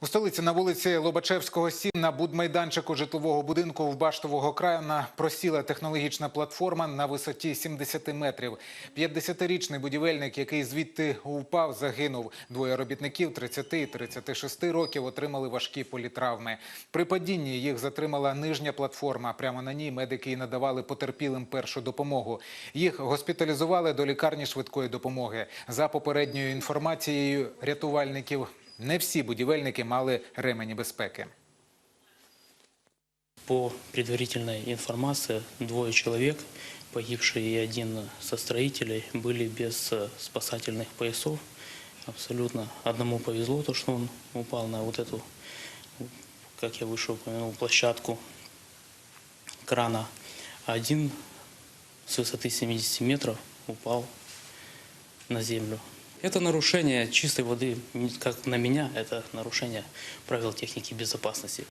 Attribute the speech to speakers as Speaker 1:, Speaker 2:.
Speaker 1: У столиці на вулиці Лобачевського 7 на будмайданчику житлового будинку в Баштового крайна просіла технологічна платформа на висоті 70 метрів. 50-річний будівельник, який звідти упав, загинув. Двоє робітників 30 і 36 років отримали важкі політравми. При падінні їх затримала нижня платформа. Прямо на ній медики і надавали потерпілим першу допомогу. Їх госпіталізували до лікарні швидкої допомоги. За попередньою інформацією рятувальників, не всі будівельники мали ремені безпеки.
Speaker 2: По предварительной информации, двое человек, погибшие и один со строителей, были без э, спасательных поясов. Абсолютно одному повезло, то, что он упал на вот эту, как я выше упомянул, площадку крана. А один с высоты 70 метров упал на землю. Это нарушение чистой воды, как на меня, это нарушение правил техники безопасности.